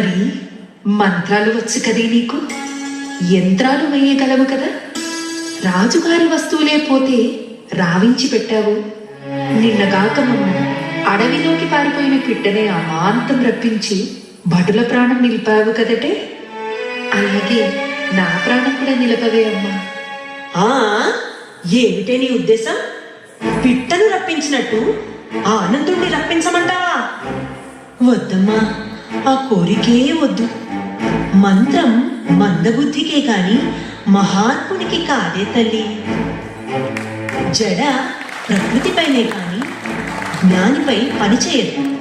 మరి మంత్రాలు వచ్చు కదే నీకు? యంత్రాలు వేయగలవు కదా? రాజుగారి వస్తువులే పోతే రావించి పెట్టావు. నిన్నగాక మొన్న అడవిలోకి పారిపోయిన పిట్టనే అమాంతం రప్పించి భటుల ప్రాణం నిలిపావు కదటే? అలాగే నా ప్రాణం కూడా నిలపవే అమ్మా. ఆ ఏమిటే నీ ఉద్దేశం? పిట్టను రప్పించినట్టు ఆనందుణ్ణి రప్పించమంటావా? వద్దమ్మా. ఆ కోరికే వద్దు. మంత్రం మందబుద్ధికే కాని మహాత్మునికి కాదే తల్లి. జడ ప్రకృతిపైనే కానీ జ్ఞానిపై పనిచేయదు.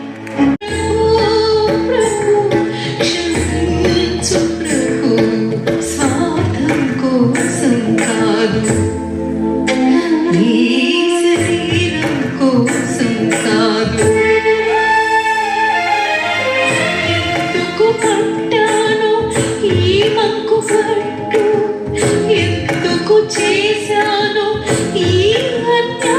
చేశాను. ఈ అన్యాయం